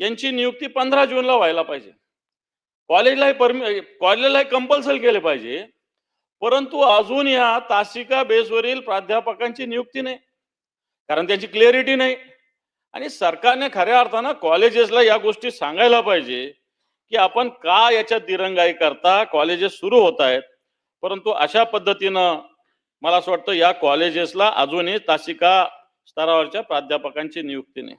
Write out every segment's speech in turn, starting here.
यांची नियुक्ती पंधरा जूनला व्हायला पाहिजे. कॉलेजलाही परमि कॉलेजलाही कंपल्सरी केले पाहिजे. परंतु अजून या तासिका बेसवरील प्राध्यापकांची नियुक्ती नाही. कारण त्याची क्लिअरिटी नाही. आणि सरकारने खऱ्या अर्थानं कॉलेजेसला या गोष्टी सांगायला पाहिजे की आपण का याच्यात दिरंगाई करता? कॉलेजेस सुरू होत आहेत. परंतु अशा पद्धतीनं मला असं वाटतं या कॉलेजेसला अजूनही तासिका स्तरावरच्या प्राध्यापकांची नियुक्ती नाही.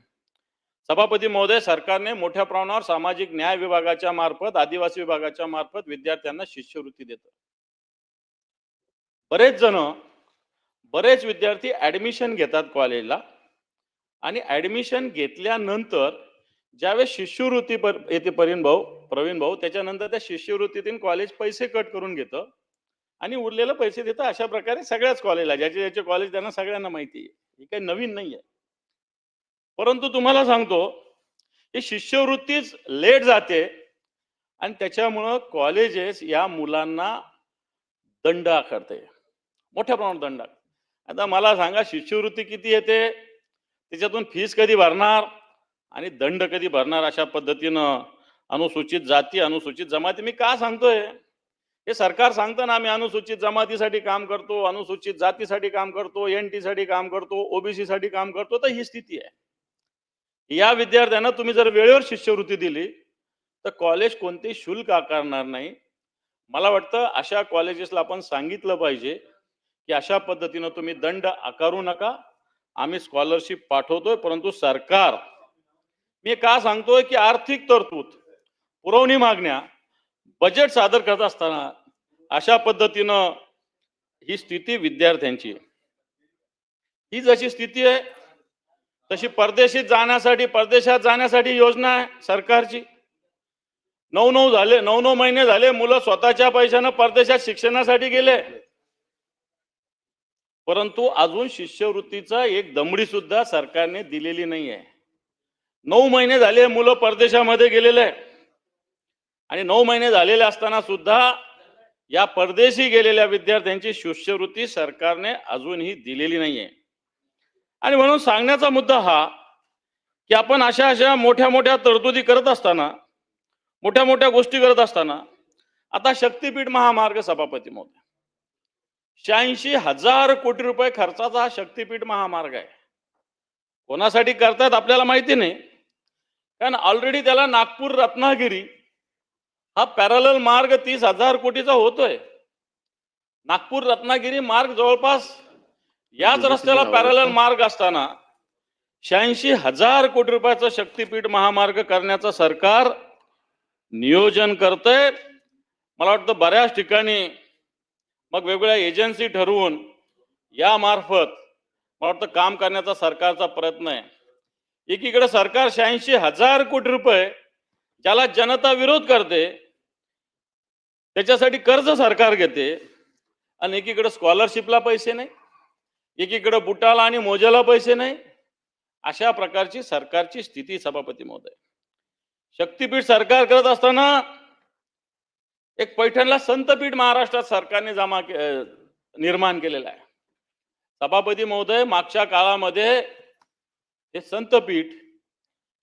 सभापती महोदय सरकारने मोठ्या प्रमाणावर सामाजिक न्याय विभागाच्या मार्फत आदिवासी विभागाच्या मार्फत विद्यार्थ्यांना शिष्यवृत्ती देत. बरेच जण बरेच विद्यार्थी ऍडमिशन घेतात कॉलेजला आणि ऍडमिशन घेतल्यानंतर ज्यावेळेस शिष्यवृत्ती पर येते प्रवीण भाऊ प्रवीण भाऊ त्याच्यानंतर त्या शिष्यवृत्तीतून कॉलेज पैसे कट करून घेतं आणि उरलेले पैसे देतं. अशा प्रकारे सगळ्याच कॉलेजला ज्याचे ज्याचे कॉलेज त्यांना सगळ्यांना माहिती आहे. हे काही नवीन नाही आहे परंतु तुम्हाला सांगतो ही शिष्यवृत्तीच लेट जाते आणि त्याच्यामुळं कॉलेजेस या मुलांना दंड आकारते. मोठ्या प्रमाणात दंड. आता मला सांगा शिष्यवृत्ती किती येते? त्याच्यातून फीस कधी भरणार? आणि दंड कधी भरणार अशा पद्धतीनं अनुसूचित जाती अनुसूचित जमाती? मी का सांगतोय? हे सरकार सांगतं ना आम्ही अनुसूचित जमातीसाठी काम करतो अनुसूचित जातीसाठी काम करतो एन टी साठी काम करतो ओबीसी साठी काम करतो तर ही स्थिती आहे. या विद्यार्थ्यांना तुम्ही जर वेळेवर शिष्यवृत्ती दिली तर कॉलेज कोणतेही शुल्क आकारणार नाही. मला वाटतं अशा कॉलेजेसला आपण सांगितलं पाहिजे की अशा पद्धतीनं तुम्ही दंड आकारू नका. आम्ही स्कॉलरशिप पाठवतोय परंतु सरकार मी का सांगतोय की आर्थिक तरतूद पुरवणी मागण्या बजेट सादर करत असताना अशा पद्धतीनं ही स्थिती विद्यार्थ्यांची ही जशी स्थिती आहे तशी परदेशीत जाण्यासाठी परदेशात जाण्यासाठी योजना आहे सरकारची. नऊ नऊ झाले नऊ नऊ महिने झाले मुलं स्वतःच्या पैशानं परदेशात शिक्षणासाठी गेले. परंतु अजून शिष्यवृत्तीचा एक दमडी सुद्धा सरकारने दिलेली नाही आहे नऊ महिने झाले मुलं परदेशामध्ये गेलेले. आहे आणि नऊ महिने झालेले असताना सुद्धा या परदेशी गेलेल्या विद्यार्थ्यांची शिष्यवृत्ती सरकारने अजूनही दिलेली नाहीये. आणि म्हणून सांगण्याचा मुद्दा हा की आपण अशा अशा मोठ्या मोठ्या तरतुदी करत असताना मोठ्या मोठ्या गोष्टी करत असताना आता शक्तीपीठ महामार्ग सभापती महोदय. शहाऐंशी हजार कोटी रुपये खर्चाचा हा शक्तीपीठ महामार्ग आहे. कोणासाठी करतायत आपल्याला माहिती नाही. कारण ऑलरेडी त्याला नागपूर रत्नागिरी हा पॅरल मार्ग तीस हजार कोटीचा होतोय. नागपूर रत्नागिरी मार्ग जवळपास याच रस्त्याला पॅरल मार्ग असताना शहाऐंशी हजार कोटी रुपयाचा शक्तीपीठ महामार्ग करण्याचं सरकार नियोजन करतंय. मला वाटतं बऱ्याच ठिकाणी मग वेगवेगळ्या एजन्सी ठरवून या मार्फत मला वाटतं काम करण्याचा सरकारचा प्रयत्न आहे. एकीकडे सरकार शहाऐंशी हजार कोटी रुपये ज्याला जनता विरोध करते त्याच्यासाठी कर्ज सरकार घेते आणि एकीकडे स्कॉलरशिपला पैसे नाही. एकीकडे बुटाला आणि मोजाला पैसे नाही अशा प्रकारची सरकारची स्थिती सभापती महोदय. शक्तीपीठ सरकार करत असताना एक पैठणला संतपीठ महाराष्ट्रात सरकारने जमा के- निर्माण केलेला आहे. सभापती महोदय मागच्या काळामध्ये हे संतपीठ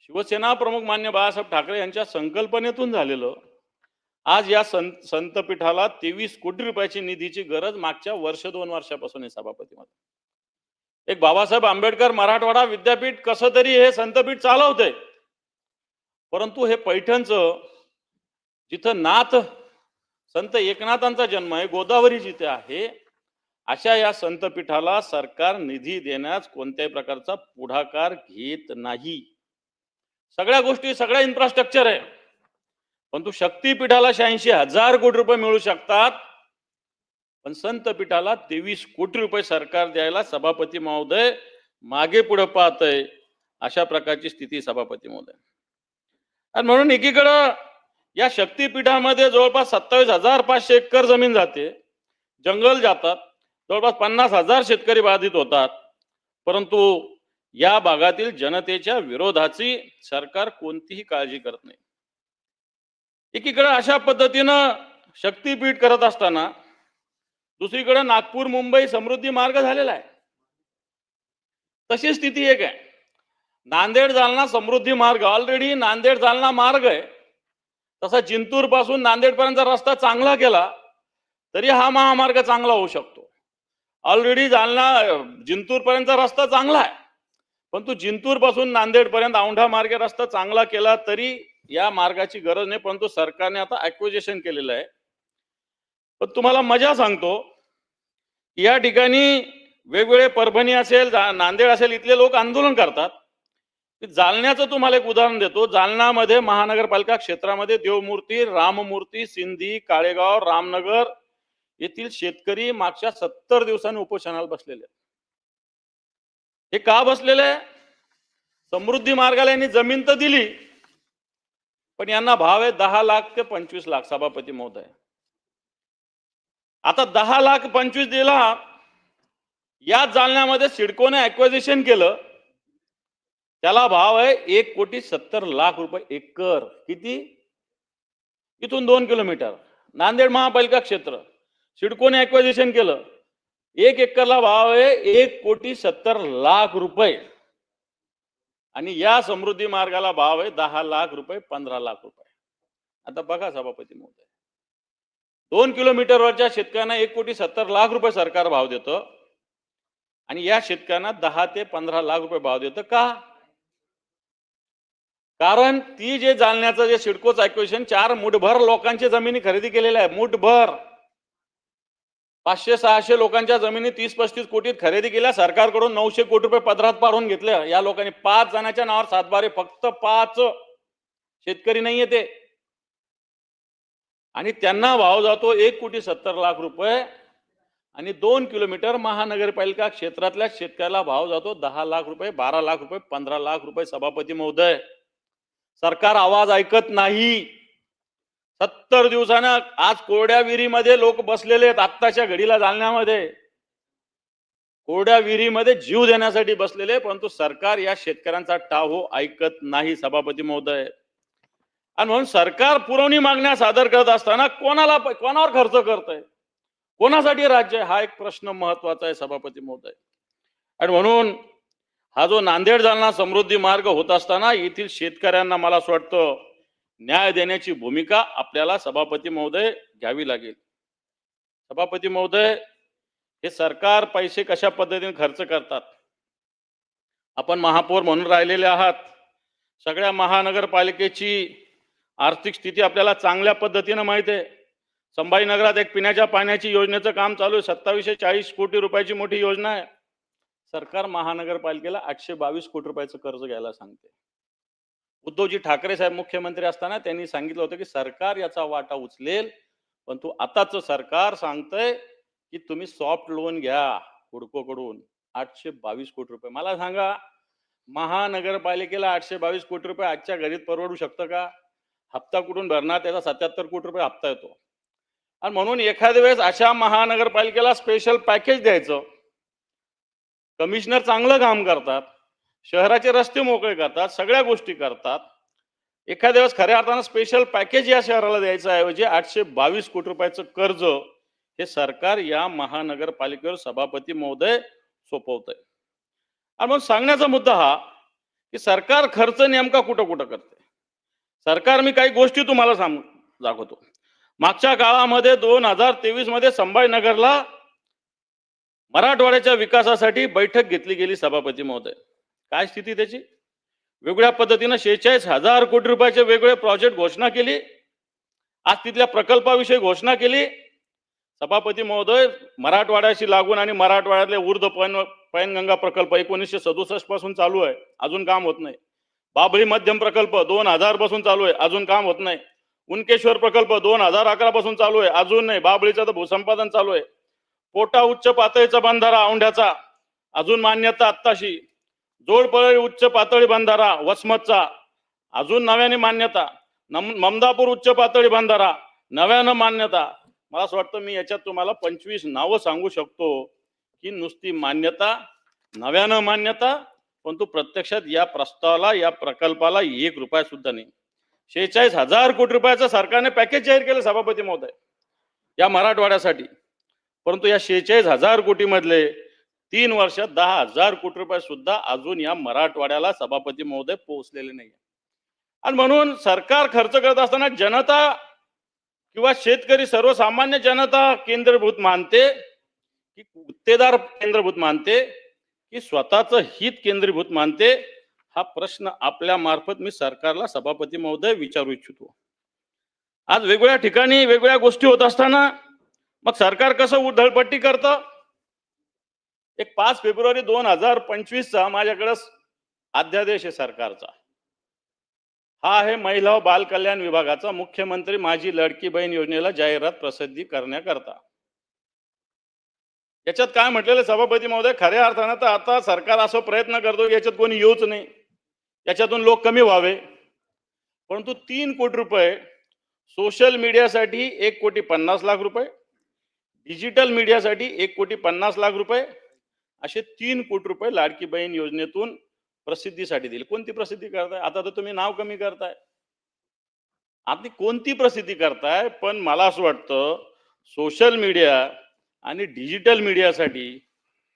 शिवसेना प्रमुख मान्य बाळासाहेब ठाकरे यांच्या संकल्पनेतून झालेलं आज या संत संतपीठाला तेवीस कोटी रुपयाची निधीची गरज मागच्या वर्ष दोन वर्षापासून आहे महोदय. एक बाबासाहेब आंबेडकर मराठवाडा विद्यापीठ कसं तरी हे संतपीठ चालवते. परंतु हे पैठणचं जिथं नाथ संत एकनाथांचा जन्म आहे गोदावरी जिथे आहे अशा या संतपीठाला सरकार निधी देण्यास कोणत्याही प्रकारचा पुढाकार घेत नाही. सगळ्या गोष्टी सगळ्या इन्फ्रास्ट्रक्चर आहे. परंतु शक्तीपीठाला शहाऐंशी हजार कोटी रुपये मिळू शकतात. पण संतपीठाला तेवीस कोटी रुपये सरकार द्यायला सभापती महोदय मागे पुढे पाहतय. अशा प्रकारची स्थिती सभापती महोदय. आणि म्हणून एकीकडं या शक्तीपीठामध्ये जवळपास सत्तावीस हजार पाचशे एकर जमीन जाते. जंगल जातात. जवळपास पन्नास हजार शेतकरी बाधित होतात. परंतु या भागातील जनतेच्या विरोधाची सरकार कोणतीही काळजी करत नाही. एकीकडे अशा पद्धतीनं शक्तीपीठ करत असताना दुसरीकडे नागपूर मुंबई समृद्धी मार्ग झालेला आहे. तशी स्थिती एक आहे. नांदेड जालना समृद्धी मार्ग ऑलरेडी नांदेड जालना मार्ग आहे. तसा जिंतूरपासून नांदेडपर्यंत रस्ता चांगला केला तरी हा महामार्ग चांगला होऊ शकतो. ऑलरेडी जालना जिंतूर पर्यंत रस्ता चांगला आहे. परंतु जिंतूरपासून नांदेड पर्यंत औंढा मार्गे रस्ता चांगला केला तरी या मार्गाची गरज नाही परंतु सरकारने आता ऍक्विजेशन केलेलं आहे. पण तुम्हाला मजा सांगतो या ठिकाणी वेगवेगळे परभणी असेल नांदेड असेल इथले लोक आंदोलन करतात. जालन्याचं तुम्हाला एक उदाहरण देतो. जालनामध्ये महानगरपालिका क्षेत्रामध्ये देवमूर्ती राममूर्ती सिंधी काळेगाव रामनगर येथील शेतकरी मागच्या सत्तर दिवसांनी उपोषणाला बसलेले हे का बसलेले समृद्धी मार्गाला यांनी जमीन तर दिली पण यांना भाव आहे दहा लाख ते पंचवीस लाख सभापती महोदय. आता दहा लाख पंचवीस दिला या जालन्यामध्ये सिडकोने ऍक्वायझेशन केलं. त्याला भाव आहे एक कोटी सत्तर लाख रुपये एकर. किती? इथून दोन किलोमीटर. नांदेड महापालिका क्षेत्र. सिडकोने ऍक्वायझेशन केलं. एक एकरला भाव आहे एक कोटी सत्तर लाख रुपये. आणि या समृद्धी मार्गाला भाव आहे दहा लाख रुपये पंधरा लाख रुपये. आता बघा सभापती महोदय. दोन किलोमीटरवरच्या शेतकऱ्यांना एक कोटी सत्तर लाख रुपये सरकार भाव देतं. आणि या शेतकऱ्यांना दहा ते पंधरा लाख रुपये भाव देतं का? कारण ती जे जालन्याचं जे सिडकोच ॲक्विशन चार मुठभर लोकांची जमिनी खरेदी केलेल्या आहे मुठभर. पाचशे सहाशे लोकांच्या जमिनी तीस पस्तीस कोटीत खरेदी केल्या सरकारकडून नऊशे कोटी रुपये पदरात पाडून घेतल्या. या लोकांनी पाच जणांच्या नावावर सातबारे फक्त पाच. शेतकरी नाहीये ते. आणि त्यांना भाव जातो एक कोटी सत्तर लाख रुपये. आणि दोन किलोमीटर महानगरपालिका क्षेत्रातल्या शेतकऱ्याला भाव जातो दहा लाख रुपये बारा लाख रुपये पंधरा लाख रुपये सभापती महोदय. सरकार आवाज ऐकत नाही. सत्तर दिवसानं आज कोरड्या विहिरीमध्ये लोक बसलेले आहेत आत्ताच्या घडीला जालण्यामध्ये कोरड्या विहिरीमध्ये जीव देण्यासाठी बसलेले परंतु सरकार या शेतकऱ्यांचा टाहो ऐकत नाही सभापती महोदय. आणि म्हणून सरकार पुरवणी मागण्या सादर करत असताना कोणाला कोणावर खर्च करत आहे कोणासाठी राज्य आहे? हा एक प्रश्न महत्त्वाचा आहे सभापती महोदय. आणि म्हणून हा जो नांदेड जालना समृद्धी मार्ग होत असताना येथील शेतकऱ्यांना मला असं वाटतं न्याय देण्याची भूमिका आपल्याला सभापती महोदय घ्यावी लागेल. सभापती महोदय हे सरकार पैसे कशा पद्धतीने खर्च करतात? आपण महापौर म्हणून राहिलेले आहात. सगळ्या महानगरपालिकेची आर्थिक स्थिती आपल्याला चांगल्या पद्धतीनं माहीत आहे. संभाजीनगरात एक पिण्याच्या पाण्याची योजनेचं काम चालू आहे. सत्तावीसशे चाळीस कोटी रुपयाची मोठी योजना आहे. सरकार महानगरपालिकेला आठशे बावीस कोटी रुपयाचं कर्ज घ्यायला सांगते. उद्धवजी ठाकरे साहेब मुख्यमंत्री असताना त्यांनी सांगितलं होतं की सरकार याचा वाटा उचलेल पण तू आताच सरकार सांगतंय की तुम्ही सॉफ्ट लोन घ्या हुडकोकडून. आठशे बावीस कोटी रुपये. मला सांगा महानगरपालिकेला आठशे बावीस कोटी रुपये आजच्या घरीत परवडू शकतं का? हप्ता कुठून भरणार त्याचा सत्याहत्तर कोटी रुपये हप्ता येतो. आणि म्हणून एखाद्या वेळेस अशा महानगरपालिकेला स्पेशल पॅकेज द्यायचं. कमिशनर चांगलं काम करतात शहराचे रस्ते मोकळे करतात सगळ्या गोष्टी करतात. एखाद्या वेळेस खऱ्या अर्थानं स्पेशल पॅकेज या शहराला द्यायचं ऐवजी आठशे बावीस कोटी रुपयाचं कर्ज हे सरकार या महानगरपालिकेवर सभापती महोदय सोपवत आहे आणि मग सांगण्याचा मुद्दा हा की सरकार खर्च नेमका कुठं कुठं करते? सरकार मी काही गोष्टी तुम्हाला सांग दाखवतो. मागच्या काळामध्ये दोन हजार तेवीसमध्ये संभाजीनगरला मराठवाड्याच्या विकासासाठी बैठक घेतली गेली सभापती महोदय. काय स्थिती त्याची? वेगळ्या पद्धतीनं शेहेचाळीस हजार कोटी रुपयाचे वेगवेगळे प्रोजेक्ट घोषणा केली. आज तिथल्या प्रकल्पाविषयी घोषणा केली. सभापती महोदय मराठवाड्याशी लागून आणि मराठवाड्यातले ऊर्ध पैन पैनगंगा प्रकल्प एकोणीसशे सदुसष्टपासून चालू आहे. अजून काम होत नाही. बाबळी मध्यम प्रकल्प दोन हजारपासून चालू आहे. अजून काम होत नाही. उनकेश्वर प्रकल्प दोन हजार अकरा पासून चालू आहे. अजून नाही. बाबळीचं तर भूसंपादन चालू आहे. पोटा उच्च पातळीचा बंधारा औंढ्याचा. अजून मान्यता आत्ताशी. जोडपळी उच्च पातळी बंधारा वसमतचा. अजून नव्याने मान्यता. नम ममदापूर उच्च पातळी बंधारा. नव्यानं मान्यता. मला असं वाटतं मी याच्यात तुम्हाला पंचवीस नावं सांगू शकतो की नुसती मान्यता नव्यानं मान्यता परंतु प्रत्यक्षात या प्रस्तावाला या प्रकल्पाला एक रुपया सुद्धा नाही. शेहेचाळीस हजार कोटी रुपयाचं सरकारने पॅकेज जाहीर केलं सभापती महोदय या मराठवाड्यासाठी. परंतु या शेहेचाळीस हजार कोटी मधले तीन वर्षात दहा हजार कोटी रुपये सुद्धा अजून या मराठवाड्याला सभापती महोदय पोहोचलेले नाही आणि म्हणून सरकार खर्च करत असताना जनता किंवा शेतकरी सर्वसामान्य जनता केंद्रभूत मानते की गुत्तेदार केंद्रभूत मानते की स्वतःचं हित केंद्रीभूत मानते हा प्रश्न आपल्या मार्फत मी सरकारला सभापती महोदय विचारू इच्छितो. आज वेगवेगळ्या ठिकाणी वेगवेगळ्या गोष्टी होत असताना मग सरकार कसं उधळपट्टी करतं? एक पाच फेब्रुवारी दोन हजार पंचवीसचा माझ्याकडे अध्यादेश आहे सरकारचा. हा आहे महिला व बाल कल्याण विभागाचा. मुख्यमंत्री माझी लडकी बहीण योजनेला जाहिरात प्रसिद्धी करण्याकरता. याच्यात काय म्हटलेलं सभापती महोदय? खऱ्या अर्थानं तर आता सरकार असं प्रयत्न करतो की याच्यात कोणी येऊच नाही. याच्यातून लोक कमी व्हावे. परंतु तीन कोटी रुपये सोशल मीडियासाठी एक कोटी पन्नास लाख रुपये डिजिटल मीडियासाठी एक कोटी पन्नास लाख रुपये असे तीन कोटी रुपये लाडकी बहीण योजनेतून प्रसिद्धीसाठी दिली. कोणती प्रसिद्धी करताय? आता तर तुम्ही नाव कमी करताय. आता कोणती प्रसिद्धी करताय? पण मला असं वाटतं सोशल मीडिया आणि डिजिटल मीडियासाठी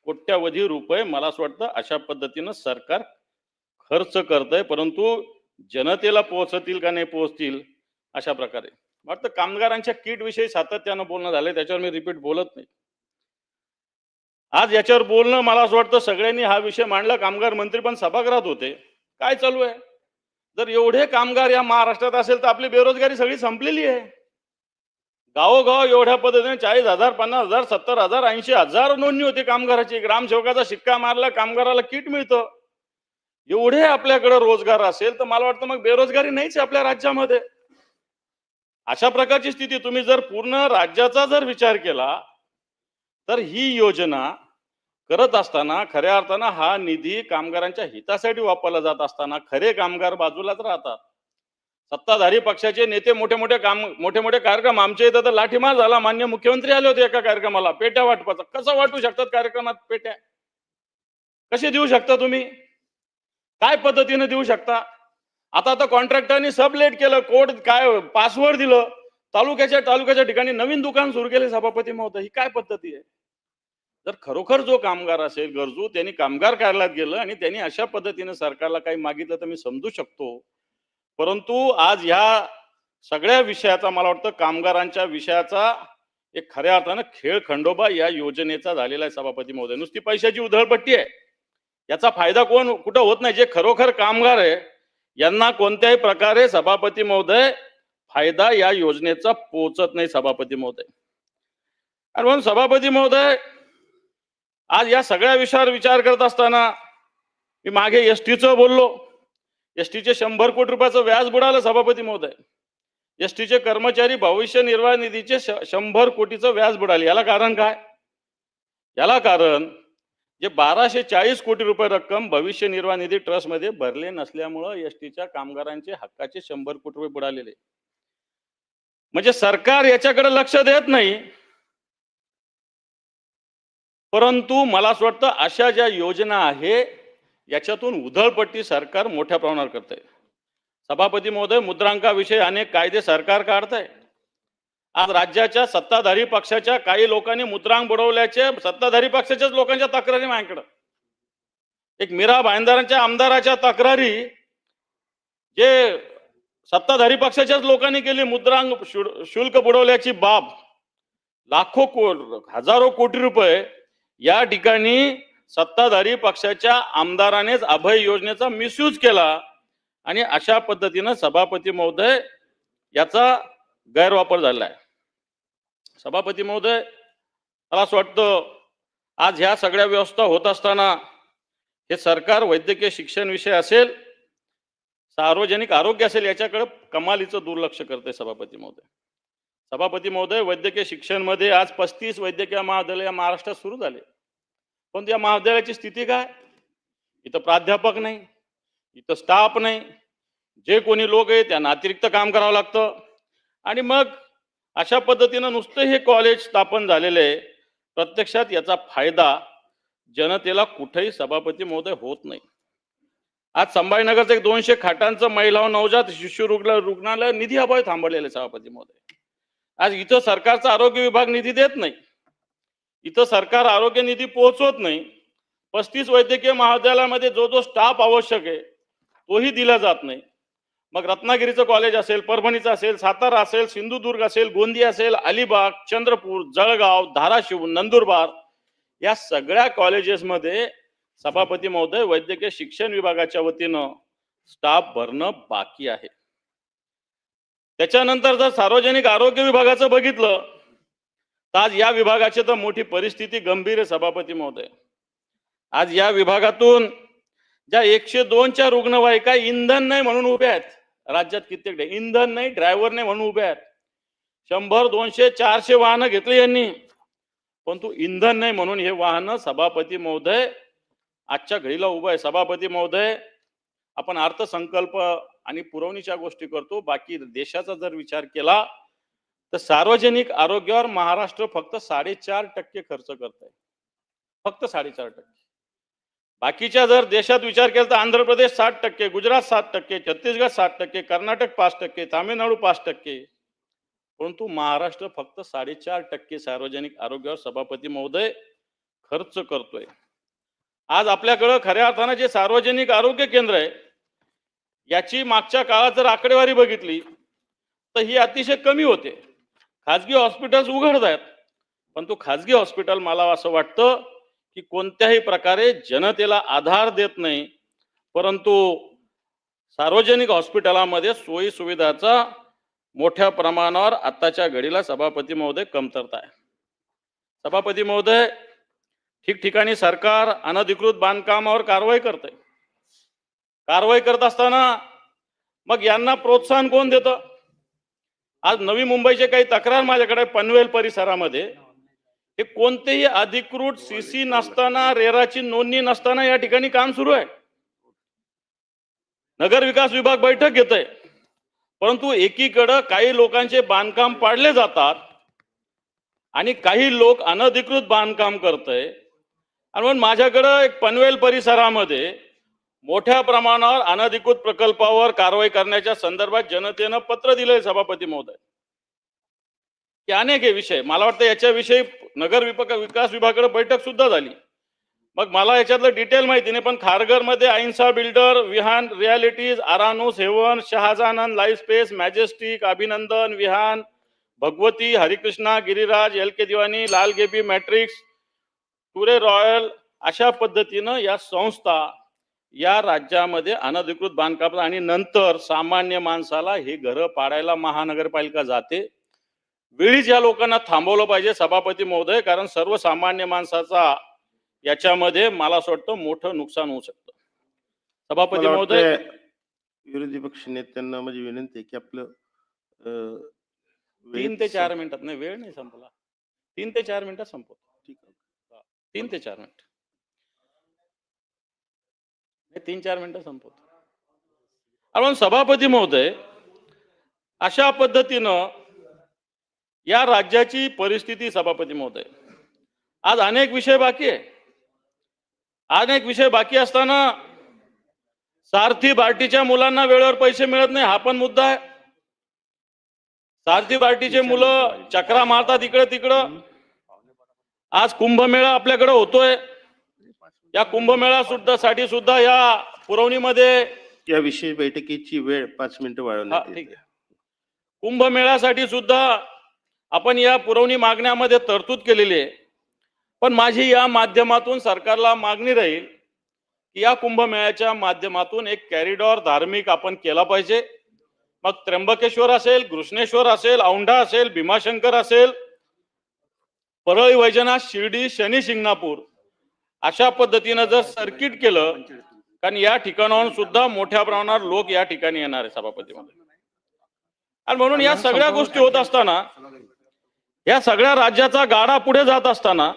कोट्यावधी रुपये मला असं वाटतं अशा पद्धतीनं सरकार खर्च करतंय परंतु जनतेला पोहोचतील का नाही पोहोचतील अशा प्रकारे. वाटतं कामगारांच्या किट विषयी सातत्यानं बोलणं झालंय त्याच्यावर मी रिपीट बोलत नाही. आज याच्यावर बोलणं मला असं वाटतं सगळ्यांनी हा विषय मांडला कामगार मंत्री पण सभागृहात होते. काय चालू आहे? जर एवढे कामगार या महाराष्ट्रात असेल तर आपली बेरोजगारी सगळी संपलेली आहे. गावोगाव एवढ्या पद्धतीने चाळीस हजार पन्नास हजार सत्तर हजार ऐंशी हजार नोंदणी होती कामगाराची. ग्रामसेवकाचा शिक्का मारला कामगाराला किट मिळतं. एवढे आपल्याकडे रोजगार असेल तर मला वाटतं मग बेरोजगारी नाहीच आपल्या राज्यामध्ये. अशा प्रकारची स्थिती तुम्ही जर पूर्ण राज्याचा जर विचार केला तर ही योजना करत असताना खऱ्या अर्थानं हा निधी कामगारांच्या हितासाठी वापरला जात असताना खरे कामगार बाजूलाच राहतात. सत्ताधारी पक्षाचे नेते मोठे मोठे काम मोठे मोठे कार्यक्रम. आमच्या इथं तर लाठीमार झाला. मान्य मुख्यमंत्री आले होते एका कार्यक्रमाला. पेट्या वाटपाचा. कसं वाटू शकतात कार्यक्रमात पेट्या? कसे देऊ शकता तुम्ही? काय पद्धतीने देऊ शकता? आता आता कॉन्ट्रॅक्टरनी सबलेट केलं. कोड काय पासवर्ड दिलं. तालुक्याच्या तालुक्याच्या ठिकाणी नवीन दुकान सुरू केले सभापती महोदय. ही काय पद्धती आहे? जर खरोखर जो कामगार असेल गरजू त्यांनी कामगार कार्यालयात गेलं आणि त्यांनी अशा पद्धतीने सरकारला काही मागितलं तर मी समजू शकतो. परंतु आज ह्या सगळ्या विषयाचा मला वाटतं कामगारांच्या विषयाचा एक खऱ्या अर्थानं खेळ खंडोबा या योजनेचा झालेला आहे सभापती महोदय. नुसती पैशाची उधळपट्टी आहे. याचा फायदा कोण कुठं होत नाही. जे खरोखर कामगार आहे यांना कोणत्याही प्रकारे सभापती महोदय फायदा या योजनेचा पोचत नाही सभापती महोदय. आणि म्हणून सभापती महोदय आज या सगळ्या विषयावर विचार करत असताना मी मागे एस टीचं बोललो. एस टीचे शंभर कोटी रुपयाचं व्याज बुडालं सभापती महोदय. एस टीचे कर्मचारी भविष्य निर्वाह निधीचे शंभर कोटीचं व्याज बुडाले. याला कारण काय? याला कारण जे बाराशे चाळीस कोटी रुपये रक्कम भविष्य निर्वाह निधी ट्रस्टमध्ये भरले नसल्यामुळं एस टीच्या कामगारांचे हक्काचे शंभर कोटी रुपये बुडालेले. म्हणजे सरकार याच्याकडे लक्ष देत नाही. परंतु मला असं वाटतं अशा ज्या योजना आहे याच्यातून उधळपट्टी सरकार मोठ्या प्रमाणावर करत आहे सभापती महोदय मुद्रांकाविषयी अनेक कायदे सरकार काढत आहे आज राज्याच्या सत्ताधारी पक्षाच्या काही लोकांनी मुद्रांक बुडवल्याचे सत्ताधारी पक्षाच्याच लोकांच्या तक्रारी माझ्याकडं. एक मीरा भाईंदरांच्या आमदाराच्या तक्रारी जे सत्ताधारी पक्षाच्याच लोकांनी केली मुद्रांक शुल्क बुडवल्याची बाब लाखो को हजारो कोटी रुपये या ठिकाणी सत्ताधारी पक्षाच्या आमदारानेच अभय योजनेचा मिसयूज केला आणि अशा पद्धतीनं सभापती महोदय याचा गैरवापर झाला आहे. सभापती महोदय मला असं वाटतं आज ह्या सगळ्या व्यवस्था होत असताना हे सरकार वैद्यकीय शिक्षण विषय असेल सार्वजनिक आरोग्य असेल याच्याकडे कमालीचं दुर्लक्ष करते सभापती महोदय. सभापती महोदय वैद्यकीय शिक्षणमध्ये आज पस्तीस वैद्यकीय महाविद्यालय या महाराष्ट्रात सुरू झाले. पण या महाविद्यालयाची स्थिती काय? इथं प्राध्यापक नाही इथं स्टाफ नाही. जे कोणी लोक आहे त्यांना अतिरिक्त काम करावं लागतं. आणि मग अशा पद्धतीनं नुसतं हे कॉलेज स्थापन झालेलं आहे. प्रत्यक्षात याचा फायदा जनतेला कुठेही सभापती महोदय होत नाही. आज संभाजीनगरचं एक दोनशे खाटांचं महिला नवजात शिशु रुग्ण रुग्णालय निधी अभावी थांबवलेले आहे सभापती महोदय. आज इथं सरकारचा आरोग्य विभाग निधी देत नाही. इथं सरकार आरोग्य निधी पोहोचवत नाही. पस्तीस वैद्यकीय महाविद्यालयामध्ये जो जो स्टाफ आवश्यक आहे तोही दिला जात नाही. मग रत्नागिरीचं कॉलेज असेल परभणीचं असेल सातारा असेल सिंधुदुर्ग असेल गोंदी असेल अलिबाग चंद्रपूर जळगाव धाराशिव नंदुरबार या सगळ्या कॉलेजेसमध्ये सभापती महोदय वैद्यकीय शिक्षण विभागाच्या वतीनं स्टाफ भरणं बाकी आहे. त्याच्यानंतर जर सार्वजनिक आरोग्य विभागाचं बघितलं आज या विभागाची तर मोठी परिस्थिती गंभीर आहे सभापती महोदय. आज या विभागातून ज्या एकशे दोनच्या रुग्णवाहिका इंधन नाही म्हणून उभ्या आहेत राज्यात कित्येक इंधन नाही ड्रायव्हर नाही म्हणून उभ्या आहेत. शंभर दोनशे चारशे वाहनं घेतली यांनी. परंतु इंधन नाही म्हणून हे वाहनं सभापती महोदय आजच्या घडीला उभं आहे. सभापती महोदय आपण अर्थसंकल्प आणि पुरवणीच्या गोष्टी करतो. बाकी देशाचा जर विचार केला तर सार्वजनिक आरोग्यावर महाराष्ट्र फक्त साडेचार टक्के खर्च करत आहे फक्त साडेचार टक्के. बाकीच्या जर देशात विचार केला तर आंध्र प्रदेश साठ टक्के गुजरात सात टक्के छत्तीसगड सात टक्के कर्नाटक पाच टक्के तामिळनाडू पाच टक्के. परंतु महाराष्ट्र फक्त साडेचार टक्के सार्वजनिक आरोग्यावर सभापती महोदय खर्च करतोय. आज आपल्याकडं खऱ्या अर्थानं जे सार्वजनिक आरोग्य केंद्र आहे याची मागच्या काळात जर आकडेवारी बघितली तर ही अतिशय कमी होते. खाजगी हॉस्पिटल्स उघडत आहेत पण तो खाजगी हॉस्पिटल मला असं वाटतं की कोणत्याही प्रकारे जनतेला आधार देत नाही. परंतु सार्वजनिक हॉस्पिटलामध्ये सोयी सुविधाचा मोठ्या प्रमाणावर आत्ताच्या घडीला सभापती महोदय कमतरता आहे सभापती महोदय ठिकठिकाणी सरकार अनधिकृत बांधकामावर कारवाई करते कारवाई करत असताना मग यांना प्रोत्साहन कोण देतं? आज नवी मुंबईचे काही तक्रार माझ्याकडे पनवेल परिसरामध्ये. हे कोणतेही अधिकृत सीसी नसताना रेराची नोंदणी नसताना या ठिकाणी काम सुरू आहे. नगर विकास विभाग बैठक घेत आहे परंतु एकीकडं काही लोकांचे बांधकाम पाडले जातात आणि काही लोक अनधिकृत बांधकाम करतय. आणि म्हणून माझ्याकडं एक पनवेल परिसरामध्ये मोठ्या प्रमाणावर अनधिकृत प्रकल्पावर कारवाई करण्याच्या संदर्भात जनतेनं पत्र दिलंय सभापती महोदय. की अनेक हे विषय मला वाटतं याच्याविषयी नगर विभाग विकास विभागाकडे बैठक सुद्धा झाली. मग मला याच्यातलं डिटेल माहिती नाही पण खारघरमध्ये आइन्सा builder Vihaan realities आरानूस heaven Shahjanand life space majestic Abhinandan Vihaan Bhagwati Harikrishna Giriraj L K Diwani Lal गेबी matrix टुरे royal अशा पद्धतीनं या संस्था या राज्यामध्ये अनधिकृत बांधकाम आणि नंतर सामान्य माणसाला हे घरं पाडायला महानगरपालिका जाते. वेळीच या लोकांना थांबवलं पाहिजे सभापती महोदय कारण सर्वसामान्य माणसाचा याच्यामध्ये मला असं वाटतं मोठं नुकसान होऊ शकतं. सभापती महोदय? विरोधी पक्ष नेत्यांना माझी विनंती आहे की आपलं तीन ते चार मिनिटात नाही वेळ नाही संपला. तीन ते चार मिनिटात संपवतो ठीक आहे. तीन ते चार मिनिट. तीन चार मिनिटं संपवतो. आपण सभापती महोदय अशा पद्धतीनं या राज्याची परिस्थिती सभापती महोदय. आज अनेक विषय बाकी आहे. अनेक विषय बाकी असताना सारथी बार्टीच्या मुलांना वेळेवर पैसे मिळत नाही हा पण मुद्दा आहे. सारथी बार्टीचे मुलं चक्रा मारतात इकडे तिकडं आज कुंभमेळा आपल्याकडे होतोय. या कुंभमेळा सुद्धा साठी सुद्धा या पुरवणीमध्ये या विशेष बैठकीची वेळ पाच मिनिटं वाढवण्यात येते. कुंभमेळ्यासाठी सुद्धा आपण या पुरवणी मागण्यामध्ये तरतूद केलेली आहे. पण माझी या माध्यमातून सरकारला मागणी राहील की या कुंभमेळ्याच्या माध्यमातून एक कॅरिडॉर धार्मिक आपण केला पाहिजे. मग त्र्यंबकेश्वर असेल कृष्णेश्वर असेल औंढा असेल भीमाशंकर असेल परळी वैजनाथ शिर्डी शनी शिंगणापूर अशा पद्धतीनं जर सर्किट केलं कारण या ठिकाणाहून सुद्धा मोठ्या प्रमाणावर लोक या ठिकाणी येणार आहे सभापतीमध्ये. आणि म्हणून या सगळ्या गोष्टी होत असताना या सगळ्या राज्याचा गाडा पुढे जात असताना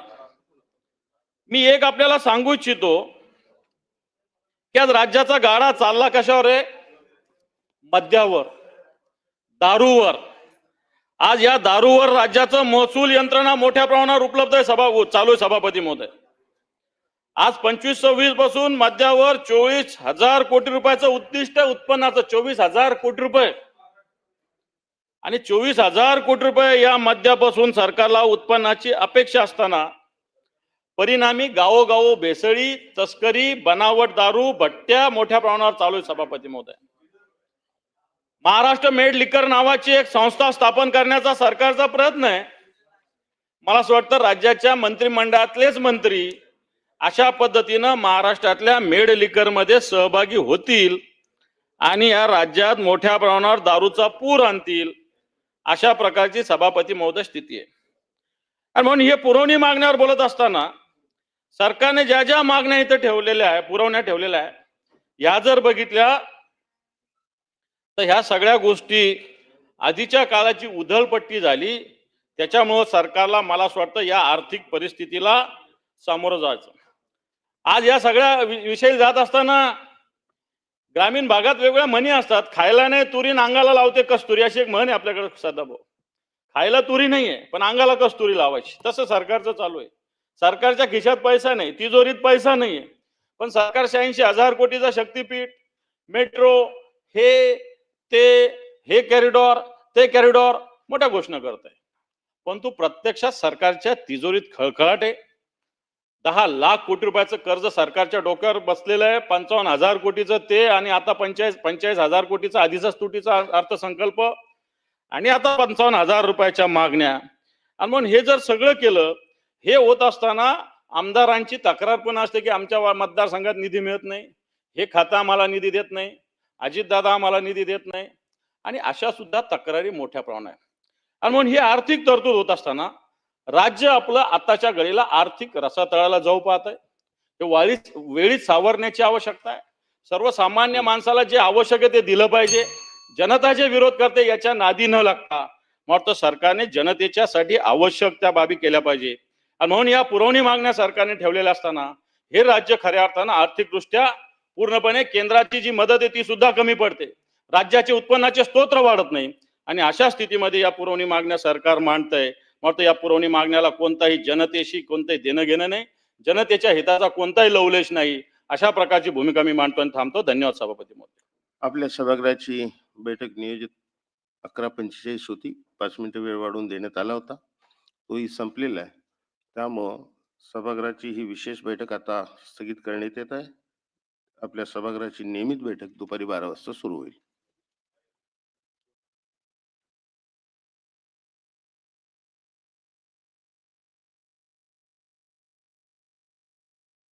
मी एक आपल्याला सांगू इच्छितो की आज राज्याचा गाडा चालला कशावर आहे? मद्यावर दारूवर. आज या दारूवर राज्याचं महसूल यंत्रणा मोठ्या प्रमाणावर उपलब्ध आहे सभा चालू आहे सभापती महोदय आज पंचवीस सव्वीसपासून मध्यावर चोवीस हजार कोटी रुपयाचं उद्दिष्ट उत्पन्नाचं चोवीस हजार कोटी रुपये. आणि चोवीस हजार कोटी रुपये या मध्यापासून सरकारला उत्पन्नाची अपेक्षा असताना परिणामी गावोगाव भेसळी तस्करी बनावट दारू भट्ट्या मोठ्या प्रमाणावर चालू आहे सभापती महोदय. महाराष्ट्र मेड लिकर नावाची एक संस्था स्थापन करण्याचा सरकारचा प्रयत्न आहे. मला असं वाटतं राज्याच्या मंत्रिमंडळातलेच मंत्री अशा पद्धतीनं महाराष्ट्रातल्या मेड लिकरमध्ये सहभागी होतील आणि या राज्यात मोठ्या प्रमाणावर दारूचा पूर आणतील अशा प्रकारची सभापती महोदय स्थिती आहे. आणि म्हणून हे पुरवणी मागण्यावर बोलत असताना सरकारने ज्या ज्या मागण्या इथं ठेवलेल्या आहे पुरवण्या ठेवलेल्या आहे ह्या जर बघितल्या तर ह्या सगळ्या गोष्टी आधीच्या काळाची उधळपट्टी झाली. त्याच्यामुळं सरकारला मला असं वाटतं या आर्थिक परिस्थितीला सामोरं जायचं. आज या सगळ्या विषयी जात असताना ग्रामीण भागात वेगवेगळ्या म्हणी असतात. खायला नाही तुरी अंगाला लावते कस्तुरी अशी एक म्हण आहे आपल्याकडे सदाभाऊ खायला तुरी नाहीये पण अंगाला कस्तुरी लावायची? तसं सरकारचं चालू आहे. सरकारच्या खिशात पैसा नाही तिजोरीत पैसा नाहीये. पण सरकार शहाऐंशी हजार कोटीचा शक्तीपीठ मेट्रो हे ते हे कॅरिडॉर ते कॅरिडॉर मोठ्या घोषणा करत आहे परंतु प्रत्यक्षात सरकारच्या तिजोरीत खळखळाट आहे. दहा लाख कोटी रुपयाचं कर्ज सरकारच्या डोक्यावर बसलेलं आहे. पंचावन्न हजार कोटीचं ते आणि आता पंचेचाळीस पंचेचाळीस हजार कोटीचा आधीचाच तुटीचा अर्थसंकल्प. आणि आता पंचावन्न हजार रुपयाच्या मागण्या. आणि म्हणून हे जर सगळं केलं हे होत असताना आमदारांची तक्रार पण असते की आमच्या मतदारसंघात निधी मिळत नाही. हे खातं आम्हाला निधी देत नाही. अजितदादा आम्हाला निधी देत नाही. आणि अशा सुद्धा तक्रारी मोठ्या प्रमाणात आहे आणि म्हणून ही आर्थिक तरतूद होत असताना राज्य आपलं आताच्या घडीला आर्थिक रसातळाला जाऊ पाहत आहे हे वाळीच वेळीच सावरण्याची आवश्यकता आहे. सर्वसामान्य माणसाला जे आवश्यक आहे ते दिलं पाहिजे. जनता जे विरोध करते याच्या नादी न लागता वाटतं सरकारने जनतेच्यासाठी आवश्यक त्या बाबी केल्या पाहिजे. आणि म्हणून या पुरवणी मागण्या सरकारने ठेवलेल्या असताना हे राज्य खऱ्या अर्थानं आर्थिकदृष्ट्या पूर्णपणे केंद्राची जी मदत आहे ती सुद्धा कमी पडते. राज्याचे उत्पन्नाचे स्तोत्र वाढत नाही. आणि अशा स्थितीमध्ये या पुरवणी मागण्या सरकार मांडतंय. वाटतं या पुरवणी मागण्याला कोणताही जनतेशी कोणतंही देणं घेणं नाही. जनतेच्या हिताचा कोणताही लवलेश नाही. अशा प्रकारची भूमिका मी मांडतो आणि थांबतो. धन्यवाद सभापती महोदय. आपल्या सभागृहाची बैठक नियोजित अकरा पंचेचाळीस होती. पाच मिनिटं वेळ वाढवून देण्यात आला होता. तोही संपलेला आहे. त्यामुळं सभागृहाची ही विशेष बैठक आता स्थगित करण्यात येत आहे. आपल्या सभागृहाची नियमित बैठक दुपारी बारा वाजता सुरू होईल.